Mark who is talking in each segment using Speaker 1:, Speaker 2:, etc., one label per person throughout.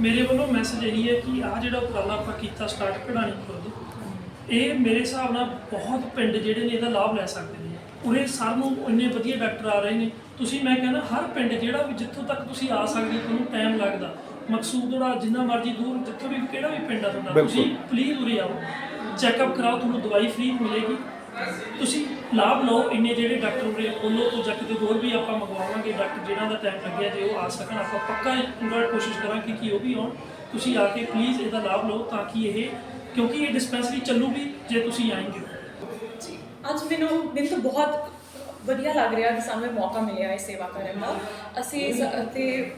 Speaker 1: ਮੇਰੇ ਵੱਲੋਂ ਮੈਸੇਜ ਇਹੀ ਹੈ ਕਿ ਆਹ ਜਿਹੜਾ ਉਪਰਾਲਾ ਆਪਾਂ ਕੀਤਾ ਸਟਾਰਟ ਕਢਾਣੀ ਖੁਦ ਇਹ ਮੇਰੇ ਹਿਸਾਬ ਨਾਲ ਬਹੁਤ ਪਿੰਡ ਜਿਹੜੇ ਨੇ ਇਹਦਾ ਲਾਭ ਲੈ ਸਕਦੇ ਨੇ। ਉਰੇ ਸਰ ਨੂੰ ਇੰਨੇ ਵਧੀਆ ਡਾਕਟਰ ਆ ਰਹੇ ਨੇ। ਤੁਸੀਂ ਮੈਂ ਕਹਿੰਦਾ ਹਰ ਪਿੰਡ ਜਿਹੜਾ ਵੀ ਜਿੱਥੋਂ ਤੱਕ ਤੁਸੀਂ ਆ ਸਕਦੇ ਹੋ, ਤੁਹਾਨੂੰ ਟਾਈਮ ਲੱਗਦਾ। ਮਕਸੂਦੜਾ ਜਿੰਨਾ ਮਰਜ਼ੀ ਦੂਰ ਜਿੱਥੋਂ ਵੀ ਕਿਹੜਾ ਵੀ ਪਿੰਡ ਆ ਤੁਹਾਡਾ। ਤੁਸੀਂ ਪਲੀਜ਼ ਉਰੇ ਆਓ। ਚੈੱਕਅਪ ਕਰਾਓ ਤੁਹਾਨੂੰ ਦਵਾਈ ਫ੍ਰੀ ਮਿਲੇਗੀ। ਤੁਸੀਂ ਲਾਭ ਲਓ, ਇੰਨੇ ਜਿਹੜੇ ਡਾਕਟਰ ਉਰੇ ਉਹਨੋਂ ਤੋਂ ਜੱਟ ਦੇ ਹੋਰ ਵੀ ਆਪਾਂ ਮੰਗਵਾਵਾਂਗੇ ਡਾਕਟਰ ਜਿਹਨਾਂ ਦਾ ਟਾਈਮ ਲੱਗਿਆ, ਜੇ ਉਹ ਆ ਸਕਣ, ਆਪਾਂ ਪੱਕਾ ਪੂਰਾ ਕੋਸ਼ਿਸ਼ ਕਰਾਂਗੇ ਕਿ ਉਹ ਵੀ ਆਉਣ। ਤੁਸੀਂ ਆ ਕੇ ਪਲੀਜ਼ ਇਹਦਾ ਲਾਭ ਲਓ ਤਾਂ ਕਿ ਇਹ, ਕਿਉਂਕਿ ਇਹ ਡਿਸਪੈਂਸਰੀ ਚੱਲੂਗੀ ਜੇ ਤੁਸੀਂ ਆਏਂਗੇ।
Speaker 2: ਜੀ, ਅੱਜ ਮੈਨੂੰ ਮੈਨੂੰ ਤਾਂ ਬਹੁਤ ਵਧੀਆ ਲੱਗ ਰਿਹਾ ਕਿ ਸਾਨੂੰ ਇਹ ਮੌਕਾ ਮਿਲਿਆ ਇਹ ਸੇਵਾ ਕਰਨ ਦਾ। ਅਸੀਂ ਸ- ਤੇ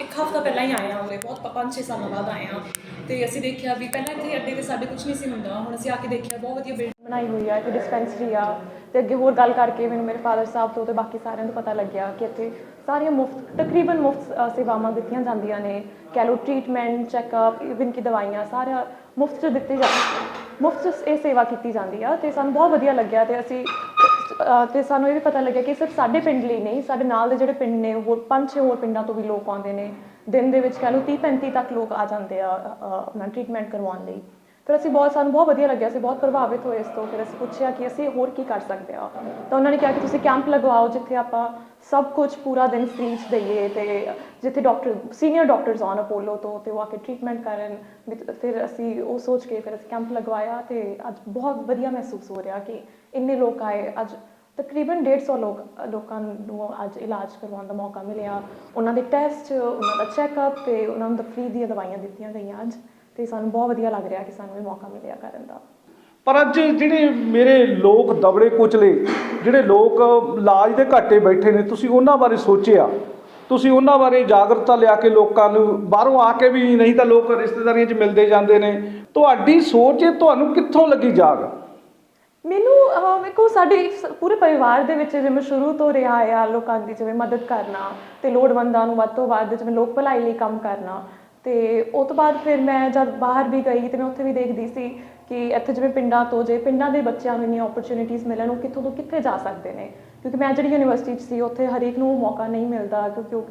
Speaker 2: ਇੱਕ ਹਫਤਾ ਪਹਿਲਾਂ ਹੀ ਆਏ ਹਾਂ ਉਰੇ, ਬਹੁਤ ਪੰਜ ਛੇ ਸਾਲਾਂ ਬਾਅਦ ਆਏ ਹਾਂ। ਤੇ ਅਸੀਂ ਦੇਖਿਆ ਵੀ ਪਹਿਲਾਂ ਇੱਥੇ ਅੱਡੇ ਤੇ ਸਾਡੇ ਕੁਝ ਨਹੀਂ ਸੀ ਹੁੰਦਾ ਹੁਣ ਅਸੀਂ ਆ ਕੇ ਦੇਖਿਆ, ਬਹੁਤ ਵਧੀਆ ਬਿਲਡਿੰਗ ਬਣਾਈ ਹੋਈ ਆ ਇੱਥੇ ਡਿਸਪੈਂਸਰੀ ਆ। ਤੇ ਅੱਗੇ ਹੋਰ ਗੱਲ ਕਰਕੇ ਮੈਨੂੰ ਮੇਰੇ ਫਾਦਰ ਸਾਹਿਬ ਤੋਂ ਤੇ ਬਾਕੀ ਸਾਰਿਆਂ ਤੋਂ ਪਤਾ ਲੱਗਿਆ ਕਿ ਇੱਥੇ ਸਾਰੀਆਂ ਮੁਫਤ, ਤਕਰੀਬਨ ਮੁਫਤ ਸੇਵਾਵਾਂ ਦਿੱਤੀਆਂ ਜਾਂਦੀਆਂ ਨੇ। ਕਹਿ ਟ੍ਰੀਟਮੈਂਟ ਚੈੱਕਅਪ ਇਵਨ ਕਿ ਦਵਾਈਆਂ, ਸਾਰਾ ਮੁਫਤ ਚ ਦਿੱਤੇ ਜਾਂਦੇ ਮੁਫਤ 'ਚ ਇਹ ਸੇਵਾ ਕੀਤੀ ਜਾਂਦੀ ਆ ਤੇ ਸਾਨੂੰ ਬਹੁਤ ਵਧੀਆ ਲੱਗਿਆ ਤੇ ਅਸੀਂ ਤੇ ਸਾਨੂੰ ਇਹ ਵੀ ਪਤਾ ਲੱਗਿਆ ਕਿ ਸਿਰਫ ਸਾਡੇ ਪਿੰਡ ਲਈ ਨਹੀਂ, ਸਾਡੇ ਨਾਲ ਦੇ ਜਿਹੜੇ ਪਿੰਡ ਨੇ, ਹੋਰ ਪੰਜ ਛੇ ਹੋਰ ਪਿੰਡਾਂ ਤੋਂ ਵੀ ਲੋਕ ਆਉਂਦੇ ਨੇ। ਦਿਨ ਦੇ ਵਿੱਚ ਕਹਿ ਲਓ 30 35 ਤੱਕ ਲੋਕ ਆ ਜਾਂਦੇ ਆ ਆਪਣਾ ਟ੍ਰੀਟਮੈਂਟ ਕਰਵਾਉਣ ਲਈ। ਫਿਰ ਅਸੀਂ ਬਹੁਤ, ਸਾਨੂੰ ਬਹੁਤ ਵਧੀਆ ਲੱਗਿਆ, ਅਸੀਂ ਬਹੁਤ ਪ੍ਰਭਾਵਿਤ ਹੋਏ ਇਸ ਤੋਂ। ਫਿਰ ਅਸੀਂ ਪੁੱਛਿਆ ਕਿ ਅਸੀਂ ਹੋਰ ਕੀ ਕਰ ਸਕਦੇ ਹਾਂ। ਤਾਂ ਉਹਨਾਂ ਨੇ ਕਿਹਾ ਕਿ ਤੁਸੀਂ ਕੈਂਪ ਲਗਵਾਓ ਜਿੱਥੇ ਆਪਾਂ ਸਭ ਕੁਝ ਪੂਰਾ ਦਿਨ ਫ੍ਰੀ ਚ ਦਈਏ ਤੇ ਜਿੱਥੇ doctor senior doctors on Apollo ਤੋਂ ਤੇ ਉਹ ਆ ਕੇ ਟ੍ਰੀਟਮੈਂਟ ਕਰਨ। ਫਿਰ ਅਸੀਂ ਉਹ ਸੋਚ ਕੇ ਫਿਰ ਅਸੀਂ ਕੈਂਪ ਲਗਵਾਇਆ ਤੇ ਅੱਜ ਬਹੁਤ ਵਧੀਆ ਮਹਿਸੂਸ ਹੋ ਰਿਹਾ ਕਿ ਇੰਨੇ ਲੋਕ ਆਏ। ਅੱਜ ਤਕਰੀਬਨ 150 ਲੋਕ, ਲੋਕਾਂ ਨੂੰ ਅੱਜ ਇਲਾਜ ਕਰਵਾਉਣ ਦਾ ਮੌਕਾ ਮਿਲਿਆ। ਉਹਨਾਂ ਦੇ ਟੈਸਟ ਉਹਨਾਂ ਦਾ ਚੈੱਕਅਪ ਤੇ ਉਹਨਾਂ ਨੂੰ ਫ੍ਰੀ ਦੀਆਂ ਦਵਾਈਆਂ ਦਿੱਤੀਆਂ ਗਈਆਂ ਅੱਜ। ਤੇ ਸਾਨੂੰ ਬਹੁਤ ਵਧੀਆ ਲੱਗ ਰਿਹਾ ਕਿ ਸਾਨੂੰ ਇਹ ਮੌਕਾ ਮਿਲਿਆ ਕਰਨ ਦਾ।
Speaker 3: ਪਰ ਅੱਜ ਜਿਹੜੇ ਮੇਰੇ ਲੋਕ ਦਬੜੇ ਕੁਚਲੇ ਜਿਹੜੇ ਲੋਕ ਇਲਾਜ ਦੇ ਘਾਟੇ ਬੈਠੇ ਨੇ ਤੁਸੀਂ ਉਹਨਾਂ ਬਾਰੇ ਸੋਚਿਆ? ਤੁਸੀਂ ਉਹਨਾਂ ਬਾਰੇ ਜਾਗਰੂਕਤਾ ਲਿਆ ਕੇ ਲੋਕਾਂ ਨੂੰ ਬਾਹਰੋਂ ਆ ਕੇ ਵੀ ਨਹੀਂ ਤਾਂ ਲੋਕ ਰਿਸ਼ਤੇਦਾਰੀਆਂ 'ਚ ਮਿਲਦੇ ਜਾਂਦੇ ਨੇ। ਤੁਹਾਡੀ ਸੋਚ ਇਹ ਤੁਹਾਨੂੰ ਕਿੱਥੋਂ ਲੱਗੀ ਜਾਗ?
Speaker 2: ਮੈਨੂੰ ਵੇਖੋ ਸਾਡੇ ਪੂਰੇ ਪਰਿਵਾਰ ਦੇ ਵਿੱਚ ਜਿਵੇਂ ਸ਼ੁਰੂ ਤੋਂ ਰਿਹਾ ਆ ਲੋਕਾਂ ਦੀ ਜਿਵੇਂ ਮਦਦ ਕਰਨਾ ਤੇ ਲੋੜਵੰਦਾਂ ਨੂੰ ਵੱਧ ਤੋਂ ਵੱਧ ਜਿਵੇਂ ਲੋਕ ਭਲਾਈ ਲਈ ਕੰਮ ਕਰਨਾ ਅਤੇ ਉਹ ਤੋਂ ਬਾਅਦ ਫਿਰ ਮੈਂ ਜਦ ਬਾਹਰ ਵੀ ਗਈ ਅਤੇ ਮੈਂ ਉੱਥੇ ਵੀ ਦੇਖਦੀ ਸੀ ਕਿ ਇੱਥੇ ਜਿਵੇਂ ਪਿੰਡਾਂ ਤੋਂ ਜੇ ਪਿੰਡਾਂ ਦੇ ਬੱਚਿਆਂ ਨੂੰ ਇੰਨੀਆਂ ਓਪਰਚੁਨਿਟੀਜ਼ ਮਿਲਣ, ਉਹ ਕਿੱਥੋਂ ਤੋਂ ਕਿੱਥੇ ਜਾ ਸਕਦੇ ਨੇ? ਕਿਉਂਕਿ ਮੈਂ ਜਿਹੜੀ ਯੂਨੀਵਰਸਿਟੀ 'ਚ ਸੀ, ਉੱਥੇ ਹਰੇਕ ਨੂੰ ਮੌਕਾ ਨਹੀਂ ਮਿਲਦਾ, ਕਿਉਂਕਿ ਉਹ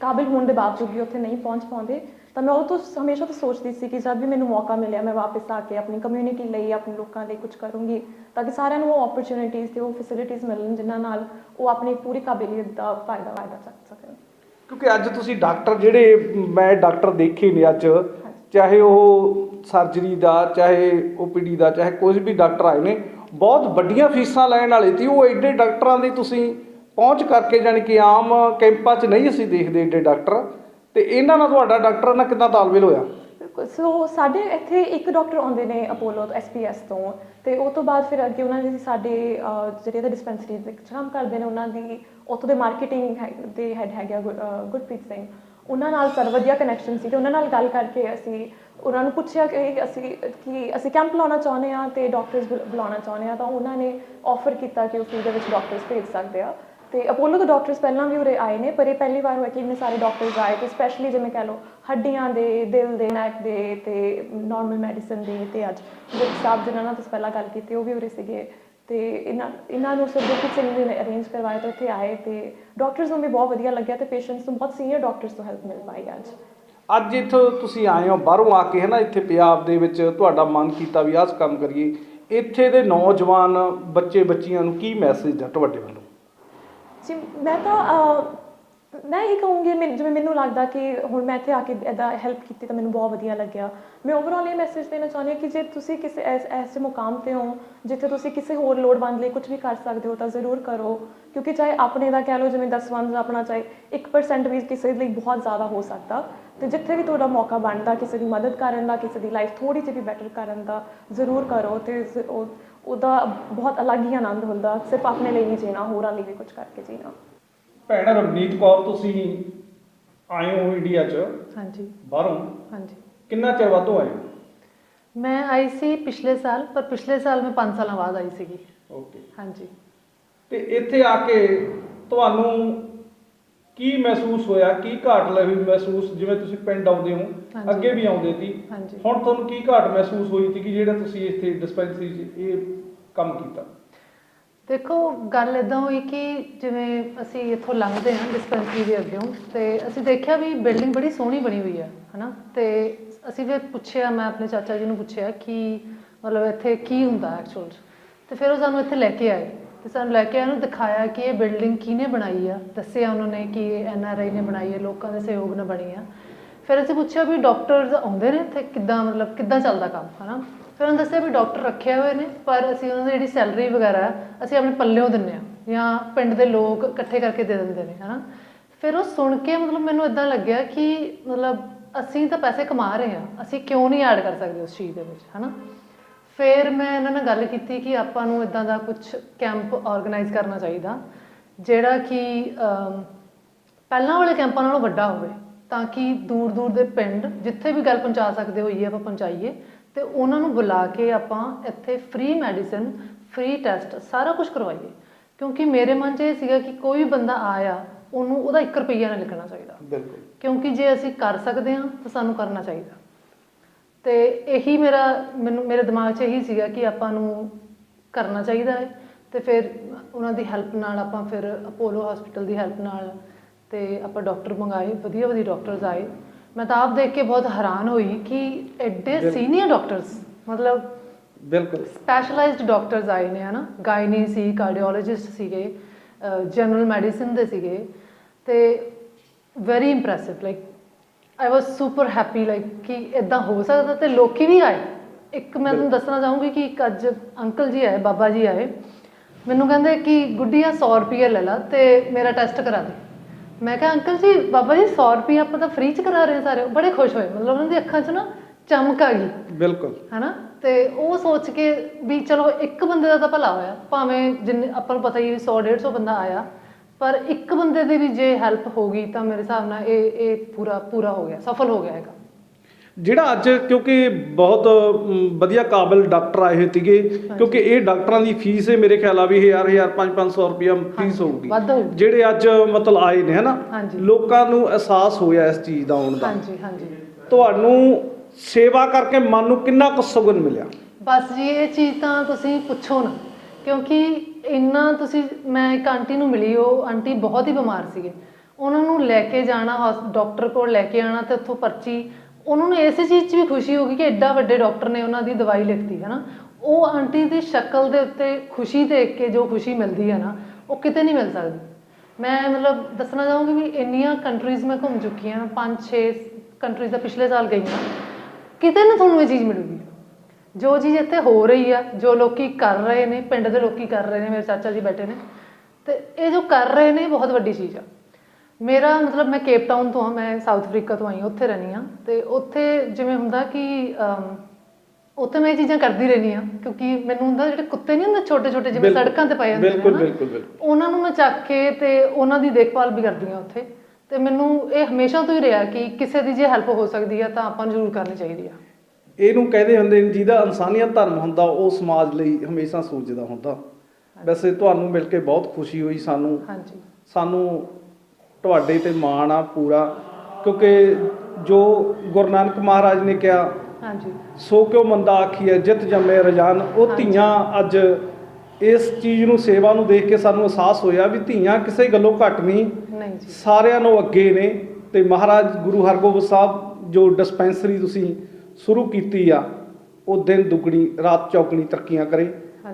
Speaker 2: ਕਾਬਿਲ ਹੋਣ ਦੇ ਬਾਵਜੂਦ ਵੀ ਉੱਥੇ ਨਹੀਂ ਪਹੁੰਚ ਪਾਉਂਦੇ। ਤਾਂ ਮੈਂ ਉਹ ਤੋਂ ਹਮੇਸ਼ਾ ਤੋਂ ਸੋਚਦੀ ਸੀ ਕਿ ਜਦ ਵੀ ਮੈਨੂੰ ਮੌਕਾ ਮਿਲਿਆ, ਮੈਂ ਵਾਪਿਸ ਆ ਕੇ ਆਪਣੀ ਕਮਿਊਨਿਟੀ ਲਈ, ਆਪਣੇ ਲੋਕਾਂ ਲਈ ਕੁਛ ਕਰੂੰਗੀ, ਤਾਂ ਕਿ ਸਾਰਿਆਂ ਨੂੰ ਉਹ ਓਪਰਚੁਨਿਟੀਜ਼ ਅਤੇ ਉਹ ਫੈਸਿਲਿਟੀਜ਼ ਮਿਲਣ, ਜਿਨ੍ਹਾਂ ਨਾਲ ਉਹ ਆਪਣੀ ਪੂਰੀ ਕਾਬਲੀਅਤ ਦਾ ਫਾਇਦਾ ਫਾਇਦਾ ਚੱਕ ਸਕਣ।
Speaker 3: ਕਿਉਂਕਿ ਅੱਜ ਤੁਸੀਂ ਡਾਕਟਰ ਜਿਹੜੇ, ਮੈਂ ਡਾਕਟਰ ਦੇਖੇ ਨੇ ਅੱਜ, ਚਾਹੇ ਉਹ ਸਰਜਰੀ ਦਾ, ਚਾਹੇ ਓਪੀਡੀ ਦਾ, ਚਾਹੇ ਕੁਝ ਵੀ ਡਾਕਟਰ ਆਏ ਨੇ, ਬਹੁਤ ਵੱਡੀਆਂ ਫੀਸਾਂ ਲੈਣ ਵਾਲੇ ਸੀ, ਉਹ ਐਡੇ ਡਾਕਟਰਾਂ ਦੀ ਤੁਸੀਂ ਪਹੁੰਚ ਕਰਕੇ ਜਾਣੀ ਕਿ ਆਮ ਕੈਂਪਾਂ 'ਚ ਨਹੀਂ ਅਸੀਂ ਦੇਖਦੇ ਐਡੇ ਡਾਕਟਰ, ਤੇ ਇਹਨਾਂ ਨਾਲ ਤੁਹਾਡਾ ਡਾਕਟਰਾਂ ਨਾਲ ਕਿੰਨਾ ਤਾਲਮੇਲ ਹੋਇਆ?
Speaker 2: ਸੋ ਸਾਡੇ ਇੱਥੇ ਇੱਕ ਡਾਕਟਰ ਆਉਂਦੇ ਨੇ ਅਪੋਲੋ ਤੋਂ ਐਸਪੀਐਸ ਤੋਂ ਤੇ ਉਹ ਤੋਂ ਬਾਅਦ ਫਿਰ ਅੱਗੇ ਉਹਨਾਂ ਦੇ ਸਾਡੇ ਜਿਹੜੇ ਇਹਦੇ ਡਿਸਪੈਂਸਰੀ ਦੇ ਵਿੱਚ ਕੰਮ ਕਰਦੇ ਨੇ, ਉਹਨਾਂ ਦੀ ਉੱਥੋਂ ਦੇ ਮਾਰਕੀਟਿੰਗ ਦੇ ਹੈਡ ਹੈਗੇ ਆ ਗੁਰ- ਗੁਰਪ੍ਰੀਤ ਸਿੰਘ। ਉਹਨਾਂ ਨਾਲ ਸਰ ਵਧੀਆ ਕਨੈਕਸ਼ਨ ਸੀ ਤੇ ਉਹਨਾਂ ਨਾਲ ਗੱਲ ਕਰਕੇ ਅਸੀਂ ਉਹਨਾਂ ਨੂੰ ਪੁੱਛਿਆ ਕਿ ਅਸੀਂ ਕਿ ਅਸੀਂ ਕੈਂਪ ਲਾਉਣਾ ਚਾਹੁੰਦੇ ਆ ਤੇ ਡਾਕਟਰਸ ਬੁਲਾਉਣਾ ਚਾਹੁੰਦੇ ਆ ਤਾਂ ਉਹਨਾਂ ਨੇ ਆਫਰ ਕੀਤਾ ਕਿ ਉਹ ਫ੍ਰੀ ਦੇ ਵਿੱਚ ਡਾਕਟਰਸ ਭੇਜ ਸਕਦੇ ਆ। ਤੇ ਅਪੋਲੋ ਦੇ ਡਾਕਟਰਸ ਪਹਿਲਾਂ ਵੀ ਉਰੇ ਆਏ ਨੇ, ਪਰ ਇਹ ਪਹਿਲੀ ਵਾਰ ਹੋਇਆ ਕਿ ਇੰਨੇ ਸਾਰੇ ਡਾਕਟਰਸ ਆਏ ਤੇ ਸਪੈਸ਼ਲੀ ਜਿਵੇਂ ਕਹ ਲਓ ਹੱਡੀਆਂ ਦੇ, ਦਿਲ ਦੇ ਨੈਕ ਦੇ ਤੇ ਨਾਰਮਲ ਮੈਡੀਸਨ ਦੇ ਤੇ ਅੱਜ ਗੁਰਪ੍ਰੀਤ ਸਾਹਿਬ ਜਿਨ੍ਹਾਂ ਨਾਲ ਤੁਸੀਂ ਪਹਿਲਾਂ ਗੱਲ ਕੀਤੀ ਉਹ ਵੀ ਉਰੇ ਸੀਗੇ ਤੇ ਇਹਨਾਂ ਇਹਨਾਂ ਨੂੰ ਸਰ ਸਿੰਘ ਨੇ ਅਰੇਂਜ ਕਰਵਾਇਆ ਤਾਂ ਉੱਥੇ ਆਏ ਤੇ ਡਾਕਟਰਸ ਨੂੰ ਵੀ ਬਹੁਤ ਵਧੀਆ ਲੱਗਿਆ ਤੇ ਪੇਸ਼ੈਂਟਸ ਨੂੰ ਬਹੁਤ ਸੀਨੀਅਰ ਡਾਕਟਰਸ ਤੋਂ ਹੈਲਪ ਮਿਲ ਪਾਈ ਅੱਜ।
Speaker 3: ਅੱਜ ਇੱਥੋਂ ਤੁਸੀਂ ਆਏ ਹੋ, ਬਾਹਰੋਂ ਆ ਕੇ ਹੈ ਨਾ ਇੱਥੇ ਪੰਜਾਬ ਦੇ ਵਿੱਚ ਤੁਹਾਡਾ ਮਨ ਕੀਤਾ ਵੀ ਆਹ ਕੰਮ ਕਰੀਏ। ਇੱਥੇ ਦੇ ਨੌਜਵਾਨ ਬੱਚੇ ਬੱਚੀਆਂ ਨੂੰ ਕੀ ਮੈਸੇਜ ਹੈ ਤੁਹਾਡੇ ਵੱਲੋਂ?
Speaker 2: ਜੀ ਮੈਂ ਤਾਂ ਅਹ, ਮੈਂ ਇਹ ਕਹੂੰਗੀ ਮੈਨੂੰ- ਜਿਵੇਂ ਮੈਨੂੰ ਲੱਗਦਾ ਕਿ ਹੁਣ ਮੈਂ ਇੱਥੇ ਆ ਕੇ ਇਹਦਾ ਹੈਲਪ ਕੀਤੀ ਤਾਂ ਮੈਨੂੰ ਬਹੁਤ ਵਧੀਆ ਲੱਗਿਆ। ਮੈਂ ਓਵਰਆਲ ਇਹ ਮੈਸੇਜ ਦੇਣਾ ਚਾਹੁੰਦੀ ਹਾਂ ਕਿ ਜੇ ਤੁਸੀਂ ਕਿਸੇ ਐਸੇ ਮੁਕਾਮ ਤੇ ਹੋ, ਜਿੱਥੇ ਤੁਸੀਂ ਕਿਸੇ ਹੋਰ ਲੋੜਵੰਦ ਲਈ ਕੁਝ ਵੀ ਕਰ ਸਕਦੇ ਹੋ ਤਾਂ ਜ਼ਰੂਰ ਕਰੋ, ਕਿਉਂਕਿ ਚਾਹੇ ਆਪਣੇ ਦਾ ਕਹਿ ਲਓ ਜਿਵੇਂ ਦਸਵੰਦ ਆਪਣਾ, ਚਾਹੇ 1% ਵੀ ਕਿਸੇ ਲਈ ਬਹੁਤ ਜ਼ਿਆਦਾ ਹੋ ਸਕਦਾ, ਤੇ ਜਿੱਥੇ ਵੀ ਤੁਹਾਡਾ ਮੌਕਾ ਬਣਦਾ, ਕਿਸੇ ਦੀ ਮਦਦ ਕਰਨ ਦਾ, ਕਿਸੇ ਦੀ ਲਾਈਫ ਥੋੜੀ ਜਿਹੀ ਵੀ ਬੈਟਰ ਕਰਨ ਦਾ, ਜ਼ਰੂਰ ਕਰੋ ਤੇ ਉਹਦਾ ਬਹੁਤ ਅਲੱਗ ਹੀ ਆਨੰਦ ਹੁੰਦਾ, ਸਿਰਫ ਆਪਣੇ ਲਈ ਨਹੀਂ ਜੀਣਾ, ਹੋਰਾਂ ਲਈ ਵੀ ਕੁਝ ਕਰਕੇ ਜੀਣਾ।
Speaker 3: ਭੈਣ ਰਵਨੀਤ ਕੌਰ ਤੁਸੀਂ ਆਏ ਹੋ ਇੰਡੀਆ 'ਚ।
Speaker 4: ਹਾਂਜੀ।
Speaker 3: ਬਾਹਰੋਂ।
Speaker 4: ਹਾਂਜੀ।
Speaker 3: ਕਿੰਨਾ ਚਿਰ ਵਾਧੋਂ ਆਏ
Speaker 4: ਮੈਂ ਆਈ ਸੀ ਪਿਛਲੇ ਸਾਲ ਪਰ ਪਿਛਲੇ ਸਾਲ ਮੈਂ 5 ਸਾਲਾਂ ਬਾਅਦ ਆਈ ਸੀਗੀ।
Speaker 3: ਓਕੇ।
Speaker 4: ਹਾਂਜੀ।
Speaker 3: ਤੇ ਇੱਥੇ ਆ ਕੇ ਤੁਹਾਨੂੰ ਕੀ ਮਹਿਸੂਸ ਹੋਇਆ? ਕੀ ਘਾਟ ਲੱਗੀ ਮਹਿਸੂਸ? ਜਿਵੇਂ ਤੁਸੀਂ ਪਿੰਡ ਆਉਂਦੇ ਹੋ
Speaker 4: ਹਾਂਜੀ।
Speaker 3: ਅੱਗੇ ਵੀ ਆਉਂਦੇ ਸੀ।
Speaker 4: ਹਾਂਜੀ।
Speaker 3: ਹੁਣ ਤੁਹਾਨੂੰ ਕੀ ਘਾਟ ਮਹਿਸੂਸ ਹੋਈ ਸੀ ਕਿ ਜਿਹੜਾ ਤੁਸੀਂ ਇੱਥੇ ਡਿਸਪੈਂਸਰੀ 'ਚ ਇਹ ਕੰਮ ਕੀਤਾ?
Speaker 4: ਦੇਖੋ, ਗੱਲ ਇਦਾਂ ਹੋਈ ਕਿ ਜਿਵੇਂ ਅਸੀਂ ਇੱਥੋਂ ਲੰਘਦੇ ਹਾਂ ਡਿਸਪੈਂਸਰੀ ਦੇ ਅੱਗੇੋਂ ਤੇ ਅਸੀਂ ਦੇਖਿਆ ਵੀ ਬਿਲਡਿੰਗ ਬੜੀ ਸੋਹਣੀ ਬਣੀ ਹੋਈ ਹੈ ਹਨਾ? ਤੇ ਅਸੀਂ ਫਿਰ ਪੁੱਛਿਆ, ਮੈਂ ਆਪਣੇ ਚਾਚਾ ਜੀ ਨੂੰ ਪੁੱਛਿਆ ਕਿ ਮਤਲਬ ਇੱਥੇ ਕੀ ਹੁੰਦਾ ਐਕਚੁਅਲ ਤੇ ਫਿਰ ਉਹ ਸਾਨੂੰ ਇੱਥੇ ਲੈ ਕੇ ਆਏ। ਤੇ ਸਾਨੂੰ ਲੈ ਕੇ ਆਏ ਨੂੰ ਦਿਖਾਇਆ ਕਿ ਇਹ ਬਿਲਡਿੰਗ ਕਿਹਨੇ ਬਣਾਈ ਆ। ਦੱਸਿਆ ਉਹਨਾਂ ਨੇ ਕਿ ਇਹ ਐਨ ਆਰ ਆਈ ਨੇ ਬਣਾਈ ਹੈ ਲੋਕਾਂ ਦੇ ਸਹਿਯੋਗ ਨਾਲ ਬਣੀ ਆ। ਫਿਰ ਅਸੀਂ ਪੁੱਛਿਆ ਵੀ ਡਾਕਟਰਸ ਆਉਂਦੇ ਨੇ ਇੱਥੇ? ਕਿੱਦਾਂ ਮਤਲਬ ਕਿੱਦਾਂ ਚੱਲਦਾ ਕੰਮ, ਹਨਾ? ਫਿਰ ਉਹਨਾਂ ਦੱਸਿਆ ਵੀ ਡਾਕਟਰ ਰੱਖੇ ਹੋਏ ਨੇ, ਪਰ ਅਸੀਂ ਉਹਨਾਂ ਦੀ ਜਿਹੜੀ ਸੈਲਰੀ ਵਗੈਰਾ, ਅਸੀਂ ਆਪਣੇ ਪੱਲਿਓਂ ਦਿੰਨੇ ਆ, ਜਾਂ ਪਿੰਡ ਦੇ ਲੋਕ ਇਕੱਠੇ ਕਰਕੇ ਦੇ ਦਿੰਦੇ ਨੇ, ਹਨਾ? ਫਿਰ ਉਹ ਸੁਣ ਕੇ ਮਤਲਬ ਮੈਨੂੰ ਇਦਾਂ ਲੱਗਿਆ ਕਿ ਮਤਲਬ ਅਸੀਂ ਤਾਂ ਪੈਸੇ ਕਮਾ ਰਹੇ ਹਾਂ, ਅਸੀਂ ਕਿਉਂ ਨਹੀਂ ਐਡ ਕਰ ਸਕਦੇ ਉਸ ਚੀਜ਼ ਦੇ ਵਿੱਚ, ਹਨਾ? ਫਿਰ ਮੈਂ ਇਹਨਾਂ ਨਾਲ ਗੱਲ ਕੀਤੀ ਕਿ ਆਪਾਂ ਨੂੰ ਇਦਾਂ ਦਾ ਕੁਝ ਕੈਂਪ ਆਰਗੇਨਾਈਜ਼ ਕਰਨਾ ਚਾਹੀਦਾ, ਜਿਹੜਾ ਕਿ ਪਹਿਲਾਂ ਵਾਲੇ ਕੈਂਪਾਂ ਨਾਲੋਂ ਵੱਡਾ ਹੋਵੇ, ਤਾਂ ਕਿ ਦੂਰ ਦੂਰ ਦੇ ਪਿੰਡ, ਜਿੱਥੇ ਵੀ ਗੱਲ ਪਹੁੰਚਾ ਸਕਦੇ ਹੋਈਏ, ਆਪਾਂ ਪਹੁੰਚਾਈਏ ਤੇ ਉਹਨਾਂ ਨੂੰ ਬੁਲਾ ਕੇ ਆਪਾਂ ਇੱਥੇ ਫ੍ਰੀ ਮੈਡੀਸਿਨ ਫ੍ਰੀ ਟੈਸਟ ਸਾਰਾ ਕੁਝ ਕਰਵਾਈਏ। ਕਿਉਂਕਿ ਮੇਰੇ ਮਨ 'ਚ ਇਹ ਸੀਗਾ ਕਿ ਕੋਈ ਵੀ ਬੰਦਾ ਆਇਆ ਉਹਨੂੰ ਉਹਦਾ 1 ਰੁਪਈਆ ਨਾ ਲਿਖਣਾ ਚਾਹੀਦਾ।
Speaker 3: ਬਿਲਕੁਲ।
Speaker 4: ਕਿਉਂਕਿ ਜੇ ਅਸੀਂ ਕਰ ਸਕਦੇ ਹਾਂ ਤਾਂ ਸਾਨੂੰ ਕਰਨਾ ਚਾਹੀਦਾ। ਤੇ ਇਹੀ ਮੇਰਾ ਮੈਨੂੰ ਮੇਰੇ ਦਿਮਾਗ 'ਚ ਇਹੀ ਸੀਗਾ ਕਿ ਆਪਾਂ ਨੂੰ ਕਰਨਾ ਚਾਹੀਦਾ ਹੈ। ਤੇ ਫਿਰ ਉਹਨਾਂ ਦੀ ਹੈਲਪ ਨਾਲ ਆਪਾਂ ਫਿਰ ਅਪੋਲੋ ਹਸਪੀਟਲ ਦੀ ਹੈਲਪ ਨਾਲ ਤੇ ਆਪਾਂ ਡਾਕਟਰ ਮੰਗਾਏ ਵਧੀਆ ਵਧੀਆ ਡਾਕਟਰਸ ਆਏ। ਮੈਂ ਤਾਂ ਆਪ ਦੇਖ ਕੇ ਬਹੁਤ ਹੈਰਾਨ ਹੋਈ ਕਿ ਐਡੇ ਸੀਨੀਅਰ ਡਾਕਟਰਸ ਮਤਲਬ
Speaker 3: ਬਿਲਕੁਲ।
Speaker 4: ਸਪੈਸ਼ਲਾਈਜ਼ਡ ਡਾਕਟਰਸ ਆਏ ਨੇ ਹਨਾ? ਗਾਇਨੀ ਸੀ ਕਾਰਡੀਓਲੋਜਿਸਟ ਸੀਗੇ ਜਨਰਲ ਮੈਡੀਸਿਨ ਦੇ ਸੀਗੇ ਤੇ very impressive like I was super happy like ਕਿ ਇਦਾਂ ਹੋ ਸਕਦਾ ਤੇ ਲੋਕੀ ਵੀ ਆਏ। ਇੱਕ ਮੈਂ ਤੁਹਾਨੂੰ ਦੱਸਣਾ ਚਾਹੂੰਗੀ ਕਿ ਇੱਕ ਅੱਜ ਅੰਕਲ ਜੀ ਆਏ ਬਾਬਾ ਜੀ ਆਏ। ਮੈਨੂੰ ਕਹਿੰਦੇ ਕਿ ਗੁੱਡੀਆ 100 ਰੁਪਏ ਲੈ ਲਾ ਤੇ ਮੇਰਾ ਟੈਸਟ ਕਰਾ ਦੇ। ਮੈਂ ਕਿਹਾ ਅੰਕਲ ਜੀ ਬਾਬਾ ਜੀ 100 ਰੁਪਏ ਆਪਾਂ ਤਾਂ ਫ੍ਰੀ ਚ ਕਰਾ ਰਹੇ ਹਾਂ ਸਾਰੇ। ਬੜੇ ਖੁਸ਼ ਹੋਏ। ਮਤਲਬ ਉਹਨਾਂ ਦੀ ਅੱਖਾਂ 'ਚ ਨਾ ਚਮਕ ਆ ਗਈ।
Speaker 3: ਬਿਲਕੁਲ।
Speaker 4: ਹਨਾ? ਤੇ ਉਹ ਸੋਚ ਕੇ ਵੀ ਚਲੋ ਇੱਕ ਬੰਦੇ ਦਾ ਤਾਂ ਭਲਾ ਹੋਇਆ। ਭਾਵੇਂ ਜਿੰਨੇ ਆਪਾਂ ਨੂੰ ਪਤਾ ਹੀ 100 150 ਬੰਦਾ ਆਇਆ। ਪਰ ਇੱਕ ਬੰਦੇ ਦੀ ਵੀ ਜੇ ਹੈਲਪ ਹੋ ਗਈ ਤਾਂ ਮੇਰੇ ਹਿਸਾਬ ਨਾਲ ਇਹ ਇਹ ਪੂਰਾ ਪੂਰਾ ਹੋ ਗਿਆ ਸਫਲ ਹੋ ਗਿਆ ਹੈਗਾ।
Speaker 3: ਜਿਹੜਾ ਅੱਜ ਕਿਉਂਕਿ ਬਹੁਤ ਵਧੀਆ ਕਾਬਿਲ ਡਾਕਟਰ ਆਏ ਹੋਏ ਸੀਗੇ ਕਿਉਂਕਿ ਇਹ ਡਾਕਟਰਾਂ ਦੀ ਫੀਸ ਹੈ ਮੇਰੇ ਖਿਆਲ ਆ ਵੀ 1000 1000 5 500 ਰੁਪਇਆ ਫੀਸ ਹੋਊਗੀ। ਜਿਹੜੇ ਅੱਜ ਮਤਲਬ ਆਏ ਨੇ ਹਨਾ। ਲੋਕਾਂ ਨੂੰ ਅਹਿਸਾਸ ਹੋਇਆ ਇਸ ਚੀਜ਼ ਦਾ ਆਉਣ ਦਾ।
Speaker 4: ਹਾਂਜੀ ਹਾਂਜੀ।
Speaker 3: ਤੁਹਾਨੂੰ ਸੇਵਾ ਕਰਕੇ ਮਨ ਨੂੰ ਕਿੰਨਾ ਕੁ ਸੁਗਨ ਮਿਲਿਆ?
Speaker 4: ਬਸ ਜੀ ਇਹ ਚੀਜ਼ ਤਾਂ ਤੁਸੀਂ ਪੁੱਛੋ ਨਾ। ਕਿਉਂਕਿ ਇੰਨਾ ਤੁਸੀਂ ਮੈਂ ਇੱਕ ਆਂਟੀ ਨੂੰ ਮਿਲੀ ਉਹ ਆਂਟੀ ਬਹੁਤ ਹੀ ਬਿਮਾਰ ਸੀਗੇ। ਉਹਨਾਂ ਨੂੰ ਲੈ ਕੇ ਜਾਣਾ ਡਾਕਟਰ ਕੋਲ ਲੈ ਕੇ ਆਣਾ ਤੇ ਉੱਥੋਂ ਪਰਚੀ ਉਹਨਾਂ ਨੂੰ ਇਸੇ ਚੀਜ਼ 'ਚ ਵੀ ਖੁਸ਼ੀ ਹੋ ਗਈ ਕਿ ਐਡਾ ਵੱਡੇ ਡਾਕਟਰ ਨੇ ਉਹਨਾਂ ਦੀ ਦਵਾਈ ਲਿਖਤੀ ਹੈ ਨਾ? ਉਹ ਆਂਟੀ ਦੀ ਸ਼ਕਲ ਦੇ ਉੱਤੇ ਖੁਸ਼ੀ ਦੇਖ ਕੇ ਜੋ ਖੁਸ਼ੀ ਮਿਲਦੀ ਹੈ ਨਾ, ਉਹ ਕਿਤੇ ਨਹੀਂ ਮਿਲ ਸਕਦੀ। ਮੈਂ ਮਤਲਬ ਦੱਸਣਾ ਚਾਹੂੰਗੀ ਵੀ ਇੰਨੀਆਂ ਕੰਟਰੀਜ਼ ਮੈਂ ਘੁੰਮ ਚੁੱਕੀ ਹਾਂ, ਪੰਜ ਛੇ ਕੰਟਰੀਜ਼ ਦਾ ਪਿਛਲੇ ਸਾਲ ਗਈ ਹਾਂ, ਕਿਤੇ ਨਾ ਤੁਹਾਨੂੰ ਇਹ ਚੀਜ਼ ਮਿਲੂਗੀ। ਜੋ ਚੀਜ਼ ਇੱਥੇ ਹੋ ਰਹੀ ਆ, ਜੋ ਲੋਕੀ ਕਰ ਰਹੇ ਨੇ, ਪਿੰਡ ਦੇ ਲੋਕੀ ਕਰ ਰਹੇ ਨੇ, ਮੇਰੇ ਚਾਚਾ ਜੀ ਬੈਠੇ ਨੇ, ਤੇ ਇਹ ਜੋ ਕਰ ਰਹੇ ਨੇ ਬਹੁਤ ਵੱਡੀ ਚੀਜ਼ ਆ। ਮੇਰਾ ਮਤਲਬ ਮੈਂ ਕੇਪ ਟਾਊਨ ਤੋਂ ਆ ਮੈਂ ਸਾਊਥ ਅਫਰੀਕਾ ਤੋਂ ਆਈ ਹਾਂ ਉੱਥੇ ਰਹਿੰਦੀ ਆ ਤੇ ਉੱਥੇ ਜਿਵੇਂ ਹੁੰਦਾ ਕਿ ਉੱਥੇ ਮੈਂ ਇਹ ਚੀਜ਼ਾਂ ਕਰਦੀ ਰਹਿੰਦੀ ਆ ਕਿਉਂਕਿ ਮੈਨੂੰ ਹੁੰਦਾ ਜਿਹੜੇ ਕੁੱਤੇ ਨਹੀਂ ਹੁੰਦੇ ਛੋਟੇ ਛੋਟੇ ਜਿਵੇਂ ਸੜਕਾਂ ਤੇ ਪਏ ਹੁੰਦੇ ਨੇ
Speaker 3: ਬਿਲਕੁਲ, ਬਿਲਕੁਲ, ਬਿਲਕੁਲ।
Speaker 4: ਉਹਨਾਂ ਨੂੰ ਮੈਂ ਚੱਕ ਕੇ ਤੇ ਉਹਨਾਂ ਦੀ ਦੇਖਭਾਲ ਵੀ ਕਰਦੀ ਆ ਉੱਥੇ। ਤੇ ਮੈਨੂੰ ਇਹ ਹਮੇਸ਼ਾ ਤੋਂ ਹੀ ਰਿਹਾ ਕਿ ਕਿਸੇ ਦੀ ਜੇ ਹੈਲਪ ਹੋ ਸਕਦੀ ਆ ਤਾਂ ਆਪਾਂ ਨੂੰ ਜ਼ਰੂਰ ਕਰਨੀ ਚਾਹੀਦੀ ਆ।
Speaker 3: ਇਹਨੂੰ ਕਹਿੰਦੇ ਹੁੰਦੇ ਨੇ ਜਿਹਦਾ ਇਨਸਾਨੀਅਤ ਧਰਮ ਹੁੰਦਾ ਉਹ ਸਮਾਜ ਲਈ ਹਮੇਸ਼ਾ ਸੋਚਦਾ ਹੁੰਦਾ। ਵੈਸੇ ਤੁਹਾਨੂੰ ਮਿਲ ਕੇ ਬਹੁਤ ਖੁਸ਼ੀ ਹੋਈ ਸਾਨੂੰ।
Speaker 4: ਹਾਂਜੀ।
Speaker 3: ਸਾਨੂੰ ਤੁਹਾਡੇ ਤੇ ਮਾਣ ਆ ਪੂਰਾ ਕਿਉਂਕਿ ਜੋ ਗੁਰੂ ਨਾਨਕ ਮਹਾਰਾਜ ਨੇ ਕਿਹਾ
Speaker 4: ਹਾਂਜੀ
Speaker 3: ਸੋ ਕਿਉ ਮੰਦਾ ਆਖੀਐ ਜਿਤ ਜੰਮੇ ਰਜਾਨ ਉਹ। ਧੀਆਂ ਅੱਜ ਇਸ ਚੀਜ਼ ਨੂੰ ਸੇਵਾ ਨੂੰ ਦੇਖ ਕੇ ਸਾਨੂੰ ਅਹਿਸਾਸ ਹੋਇਆ ਵੀ ਧੀਆਂ ਕਿਸੇ ਗੱਲੋਂ ਘੱਟ ਨਹੀਂ
Speaker 4: ਨਹੀਂ ਜੀ
Speaker 3: ਸਾਰਿਆਂ ਨੂੰ ਅੱਗੇ ਨੇ ਤੇ ਮਹਾਰਾਜ ਗੁਰੂ ਹਰਗੋਬਿੰਦ ਸਾਹਿਬ ਜੋ ਡਿਸਪੈਂਸਰੀ ਤੁਸੀਂ ਸ਼ੁਰੂ ਕੀਤੀ ਆ ਉਹ ਦਿਨ ਦੁੱਗਣੀ ਰਾਤ ਚੌਗਣੀ ਤਰੱਕੀਆਂ ਕਰੇ।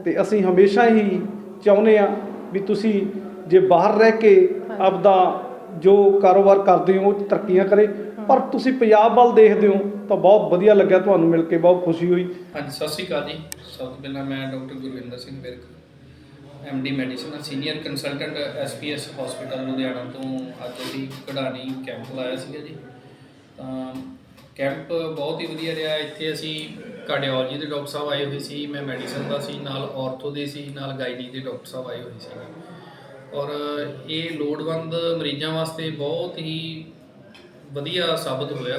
Speaker 3: ਤੇ ਅਸੀਂ ਹਮੇਸ਼ਾ ਹੀ ਚਾਹੁੰਦੇ ਆ ਵੀ ਤੁਸੀਂ ਜੇ ਬਾਹਰ ਰਹਿ ਕੇ। ਆਪਦਾ ਜੋ ਕਾਰੋਬਾਰ ਕਰਦੇ ਹੋ ਉਹ 'ਚ ਤਰੱਕੀਆਂ ਕਰੇ। ਪਰ ਤੁਸੀਂ ਪੰਜਾਬ ਵੱਲ ਦੇਖਦੇ ਹੋ ਤਾਂ ਬਹੁਤ ਵਧੀਆ ਲੱਗਿਆ ਤੁਹਾਨੂੰ ਮਿਲ ਕੇ ਬਹੁਤ ਖੁਸ਼ੀ ਹੋਈ।
Speaker 5: ਹਾਂਜੀ ਸਤਿ ਸ਼੍ਰੀ ਅਕਾਲ ਜੀ। ਸਭ ਤੋਂ ਪਹਿਲਾਂ ਮੈਂ doctor Gurvinder Singh Virk MD medicine senior consultant SPS hospital Ludhiana ਤੋਂ ਅੱਜ ਅਸੀਂ ਕਢਾਣੀ ਕੈਂਪ ਲਾਇਆ ਸੀਗਾ ਜੀ। ਤਾਂ ਕੈਂਪ ਬਹੁਤ ਹੀ ਵਧੀਆ ਰਿਹਾ। ਇੱਥੇ ਅਸੀਂ ਕਾਰਡੀਓਲੋਜੀ ਦੇ ਡਾਕਟਰ ਸਾਹਿਬ ਆਏ ਹੋਏ ਸੀ ਮੈਂ ਮੈਡੀਸਨ ਦਾ ਸੀ ਨਾਲ ਆਰਥੋ ਦੇ ਸੀ ਨਾਲ ਗਾਇਨੀ ਦੇ ਡਾਕਟਰ ਸਾਹਿਬ ਆਏ ਹੋਏ ਸੀ। ਔਰ ਇਹ ਲੋੜਵੰਦ ਮਰੀਜ਼ਾਂ ਵਾਸਤੇ ਬਹੁਤ ਹੀ ਵਧੀਆ ਸਾਬਤ ਹੋਇਆ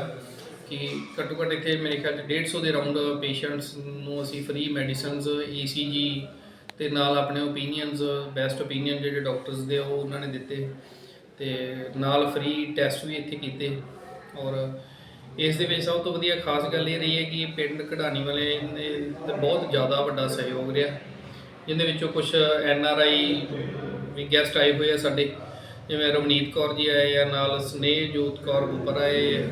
Speaker 5: ਕਿ ਘੱਟੋ ਘੱਟ ਇੱਥੇ ਮੇਰੇ ਖਿਆਲ 'ਚ 150 ਦੇ ਰਾਉਂਡ ਪੇਸ਼ੈਂਟਸ ਨੂੰ ਅਸੀਂ ਫ੍ਰੀ ਮੈਡੀਸਿਨਸ ਈਸੀਜੀ ਤੇ ਨਾਲ ਆਪਣੇ ਓਪੀਨੀਅਨਸ ਬੈਸਟ ਓਪੀਨੀਅਨ ਜਿਹੜੇ ਡਾਕਟਰਸ ਦੇ ਉਹ ਉਹਨਾਂ ਨੇ ਦਿੱਤੇ ਤੇ ਨਾਲ ਫ੍ਰੀ ਟੈਸਟ ਵੀ ਇੱਥੇ ਕੀਤੇ ਔਰ ਇਸ ਦੇ ਵਿੱਚ ਸਭ ਤੋਂ ਵਧੀਆ ਖਾਸ ਗੱਲ ਇਹ ਰਹੀ ਹੈ ਕਿ ਪਿੰਡ ਕਢਾਣੀ ਵਾਲੇ ਨੇ ਬਹੁਤ ਜ਼ਿਆਦਾ ਵੱਡਾ ਸਹਿਯੋਗ ਰਿਹਾ। ਜਿਹਦੇ ਵਿੱਚੋਂ ਕੁਝ N R I we guest ਆਏ ਹੋਏ ਆ ਸਾਡੇ। ਜਿਵੇਂ ਰਵਨੀਤ ਕੌਰ ਜੀ ਆਏ ਆ, ਨਾਲ ਸਨੇਹ ਜੋਤ ਕੌਰ ਉੱਪਰ ਆਏ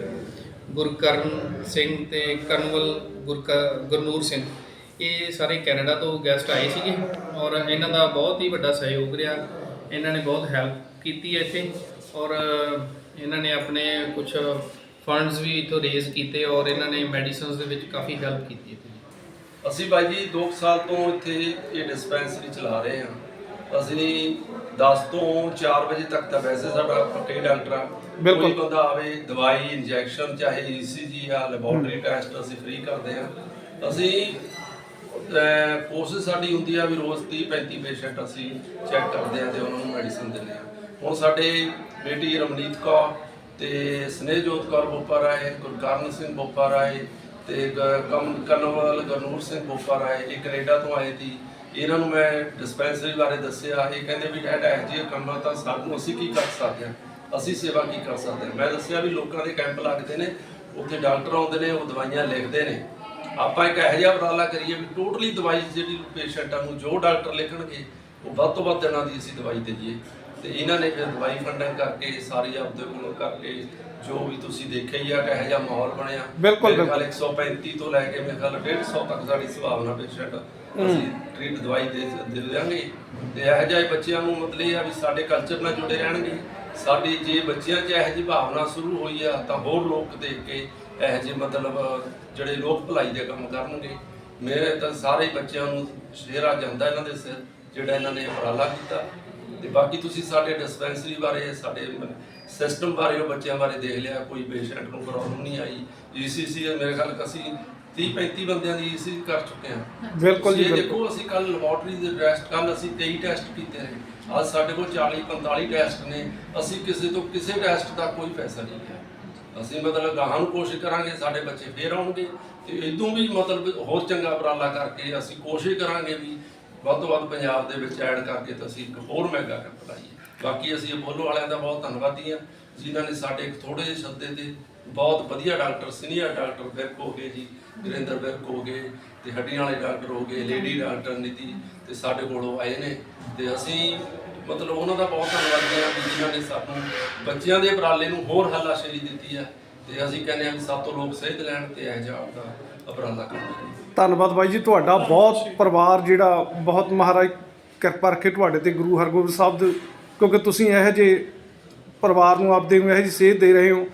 Speaker 5: ਗੁਰਕਰਨ ਸਿੰਘ ਤੇ ਕਰਨਵਲ ਗੁਰਕ, ਗੁਰਨੂਰ ਸਿੰਘ। ਇਹ ਸਾਰੇ ਕੈਨੇਡਾ ਤੋਂ ਗੈਸਟ ਆਏ ਸੀਗੇ ਔਰ ਇਹਨਾਂ ਦਾ ਬਹੁਤ ਹੀ ਵੱਡਾ ਸਹਿਯੋਗ ਰਿਹਾ। ਇਹਨਾਂ ਨੇ ਬਹੁਤ ਹੈਲਪ ਕੀਤੀ ਹੈ ਇੱਥੇ ਔਰ ਇਹਨਾਂ ਨੇ ਆਪਣੇ ਕੁਝ ਫੰਡਸ ਵੀ ਇਥੋਂ ਰੇਜ਼ ਕੀਤੇ ਔਰ ਇਹਨਾਂ ਨੇ ਮੈਡੀਸਿਨਸ ਦੇ ਵਿੱਚ ਕਾਫੀ ਹੈਲਪ ਕੀਤੀ ਹੈ
Speaker 6: ਅਸੀਂ ਬਾਈ ਜੀ 2 ਸਾਲ ਤੋਂ ਇੱਥੇ ਇਹ ਡਿਸਪੈਂਸਰੀ ਚਲਾ ਰਹੇ ਹਾਂ। ਅਸੀਂ 10 ਤੋਂ 4 ਵਜੇ ਤੱਕ ਤਾਂ ਵੈਸੇ ਸਾਡਾ ਪੱਕੇ ਡਾਕਟਰ ਆ।
Speaker 3: ਬਿਲਕੁਲ।
Speaker 6: ਕੋਈ ਬੰਦਾ ਆਵੇ ਦਵਾਈ ਇੰਜੈਕਸ਼ਨ ਚਾਹੇ ਈਸੀਜੀ ਆ ਲੈਬੋਰਟਰੀ ਟੈਸਟ ਅਸੀਂ ਫ੍ਰੀ ਕਰਦੇ ਹਾਂ ਅਸੀਂ ਕੋਸ਼ਿਸ਼ ਸਾਡੀ ਹੁੰਦੀ ਆ ਵੀ ਰੋਜ਼ 30 35 ਪੇਸ਼ੈਂਟ ਅਸੀਂ ਚੈੱਕ ਕਰਦੇ ਆ ਤੇ ਉਹਨਾਂ ਨੂੰ ਮੈਡੀਸਨ ਦਿੰਦੇ ਆ। ਹੁਣ ਸਾਡੇ ਬੇਟੀ ਰਮਨੀਤ ਕੌਰ ਤੇ ਸਨੇਹਜੋਤ ਕੌਰ ਬੋਪਾ ਰਾਏ ਗੁਰਕਰਨ ਸਿੰਘ ਬੋਪਾ ਰਾਏ ਤੇ ਗ- ਕਮ ਕਨਵਲ ਗਰਨੂਰ ਸਿੰਘ ਬੋਪਾ ਰਾਏ ਇਹ ਕੈਨੇਡਾ ਤੋਂ ਆਏ ਸੀ। ਇਹਨਾਂ ਨੂੰ ਮੈਂ ਡਿਸਪੈਂਸਰੀ ਬਾਰੇ ਦੱਸਿਆ ਇਹ ਕਹਿੰਦੇ ਵੀ ਡੈਡ ਇਹ ਜਿਹੇ ਕੰਮਾਂ ਤਾਂ ਸਾਨੂੰ ਅਸੀਂ ਕੀ ਕਰ ਸਕਦੇ ਹਾਂ? ਅਸੀਂ ਸੇਵਾ ਕੀ ਕਰ ਸਕਦੇ ਹਾਂ? ਮੈਂ ਦੱਸਿਆ ਵੀ ਲੋਕਾਂ ਦੇ ਕੈਂਪ ਲੱਗਦੇ ਨੇ ਉੱਥੇ ਡਾਕਟਰ ਆਉਂਦੇ ਨੇ ਉਹ ਦਵਾਈਆਂ ਲਿਖਦੇ ਨੇ। ਆਪਾਂ ਇੱਕ ਇਹੋ ਜਿਹਾ ਉਪਰਾਲਾ ਕਰੀਏ ਵੀ ਟੋਟਲੀ ਦਵਾਈ ਜਿਹੜੀ ਪੇਸ਼ੈਂਟਾਂ ਨੂੰ ਜੋ ਡਾਕਟਰ ਲਿਖਣਗੇ ਉਹ ਵੱਧ ਤੋਂ ਵੱਧ ਦਿਨਾਂ ਦੀ ਅਸੀਂ ਦਵਾਈ ਦੇਈਏ। ਤੇ ਇਹਨਾਂ ਨੇ ਫਿਰ ਦਵਾਈ ਫੰਡਿੰਗ ਕਰਕੇ ਸਾਰੀ ਆਪਦੇ ਕੋਲੋਂ ਕਰਕੇ ਜੋ ਵੀ ਤੁਸੀਂ ਦੇਖਿਆ ਹੀ ਆ ਕਿ ਇਹੋ ਜਿਹਾ ਮਾਹੌਲ ਬਣਿਆ।
Speaker 3: ਬਿਲਕੁਲ,
Speaker 6: ਖਿਆਲ 135 ਤੋਂ ਲੈ ਕੇ ਮੇਰੇ ਖਿਆਲ 150 ਤੱਕ ਸਾਡੀ ਸੰਭਾਵਨਾ ਪੇਸ਼ੈਂਟ ਅਸੀਂ ਟ੍ਰੀਟ ਦਵਾਈ ਦੇ ਦੇ ਦਿਆਂਗੇ ਤੇ ਇਹੋ ਜਿਹੇ ਬੱਚਿਆਂ ਨੂੰ ਮਤਲਬ ਇਹ ਆ ਵੀ ਸਾਡੇ ਕਲਚਰ ਨਾਲ ਜੁੜੇ ਰਹਿਣਗੇ। ਸਾਡੀ ਜੇ ਬੱਚਿਆਂ 'ਚ ਇਹੋ ਜਿਹੀ ਭਾਵਨਾ ਸ਼ੁਰੂ ਹੋਈ ਆ, ਤਾਂ ਹੋਰ ਲੋਕ ਦੇਖ ਕੇ ਇਹੋ ਜਿਹੇ ਮਤਲਬ ਜਿਹੜੇ ਲੋਕ ਭਲਾਈ ਦੇ ਕੰਮ ਕਰਨਗੇ। ਮੇਰੇ ਤਾਂ ਸਾਰੇ ਬੱਚਿਆਂ ਨੂੰ ਸ਼ੇਰਾ ਜਾਂਦਾ ਇਹਨਾਂ ਦੇ ਸਿਰ, ਜਿਹੜਾ ਇਹਨਾਂ ਨੇ ਉਪਰਾਲਾ ਕੀਤਾ। ਤੇ ਬਾਕੀ ਤੁਸੀਂ ਸਾਡੇ ਡਿਸਪੈਂਸਰੀ ਬਾਰੇ, ਸਾਡੇ ਸਿਸਟਮ ਬਾਰੇ, ਉਹ ਬੱਚਿਆਂ ਬਾਰੇ ਦੇਖ ਲਿਆ। ਕੋਈ ਪੇਸ਼ੈਂਟ ਨੂੰ ਪ੍ਰੋਬਲਮ ਨਹੀਂ ਆਈ। ਈਸੀਸੀ ਮੇਰੇ ਖਿਆਲ ਅਸੀਂ 30 35 ਬੰਦਿਆਂ ਦੀ ਈਸੀਸੀ ਕਰ ਚੁੱਕੇ ਹਾਂ।
Speaker 3: ਬਿਲਕੁਲ ਜੀ,
Speaker 6: ਤੁਸੀਂ ਇਹ
Speaker 3: ਬਿਲਕੁਲ।
Speaker 6: ਦੇਖੋ ਅਸੀਂ ਕੱਲ ਲੈਬੋਰਟਰੀ ਦੇ ਟੈਸਟ ਕੱਲ ਅਸੀਂ 23 ਟੈਸਟ ਕੀਤੇ ਨੇ। ਅੱਜ ਸਾਡੇ ਕੋਲ 40 45 ਟੈਸਟ ਨੇ। ਅਸੀਂ ਕਿਸੇ ਤੋਂ ਕਿਸੇ ਟੈਸਟ ਦਾ ਕੋਈ ਪੈਸਾ ਨਹੀਂ ਲਿਆ। ਅਸੀਂ ਮਤਲਬ ਗਾਹਾਂ ਨੂੰ ਕੋਸ਼ਿਸ਼ ਕਰਾਂਗੇ ਸਾਡੇ ਬੱਚੇ ਫੇਰ ਆਉਣਗੇ। ਤੇ ਇਦੋਂ ਵੀ ਮਤਲਬ ਹੋਰ ਚੰਗਾ ਉਪਰਾਲਾ ਕਰਕੇ ਅਸੀਂ ਕੋਸ਼ਿਸ਼ ਕਰਾਂਗੇ ਵੀ ਵੱਧ ਤੋਂ ਵੱਧ ਪੰਜਾਬ ਦੇ ਵਿੱਚ ਐਡ ਕਰਕੇ ਤਾਂ ਅਸੀਂ ਇੱਕ ਹੋਰ ਮਹਿੰਗਾ ਕੈਂਪ ਲਾਈਏ ਬਾਕੀ ਅਸੀਂ ਅਪੋਲੋ ਵਾਲਿਆਂ ਦਾ ਬਹੁਤ ਧੰਨਵਾਦੀ ਹਾਂ ਜਿਨ੍ਹਾਂ ਨੇ ਸਾਡੇ ਇੱਕ ਥੋੜੇ ਜਿਹੇ ਸੱਦੇ ਤੇ ਬਹੁਤ ਵਧੀਆ ਡਾਕਟਰ ਸੀਨੀਅਰ ਡਾਕਟਰ ਵਿਰਕ ਹੋ ਗਏ ਜੀ। ਗੁਰਿੰਦਰ ਵਿਰਕ ਹੋ ਗਏ ਤੇ ਹੱਡੀਆਂ ਵਾਲੇ ਡਾਕਟਰ ਹੋ ਗਏ, ਲੇਡੀ ਡਾਕਟਰ ਨੀਤੀ ਤੇ ਸਾਡੇ ਕੋਲੋਂ ਆਏ ਨੇ ਤੇ ਅਸੀਂ ਮਤਲਬ ਉਹਨਾਂ ਦਾ ਬਹੁਤ ਧੰਨਵਾਦੀ ਹਾਂ ਵੀ ਜਿਨ੍ਹਾਂ ਨੇ ਸਾਨੂੰ ਬੱਚਿਆਂ ਦੇ ਉਪਰਾਲੇ ਨੂੰ ਹੋਰ ਹੱਲਾਸ਼ੇਰੀ ਦਿੱਤੀ ਆ ਤੇ ਅਸੀਂ ਕਹਿੰਦੇ ਹਾਂ ਵੀ ਸਭ ਤੋਂ ਲੋਕ ਸੇਧ ਲੈਣ ਤੇ ਇਹ ਜਿਹਾ ਆਪਦਾ ਉਪਰਾਲਾ ਕਰਨ
Speaker 3: ਧੰਨਵਾਦ ਬਾਈ ਜੀ, ਤੁਹਾਡਾ ਬਹੁਤ ਪਰਿਵਾਰ ਜਿਹੜਾ ਬਹੁਤ ਮਹਾਰਾਜ ਕਿਰਪਾ ਰੱਖੇ ਤੁਹਾਡੇ ਤੇ ਗੁਰੂ ਹਰਗੋਬਿੰਦ ਸਾਹਿਬ ਦੇ, ਕਿਉਂਕਿ ਤੁਸੀਂ ਇਹੋ ਜਿਹੇ ਪਰਿਵਾਰ ਨੂੰ ਆਪਦੇ ਨੂੰ ਇਹੋ ਜਿਹੀ ਸੇਧ ਦੇ ਰਹੇ ਹੋ।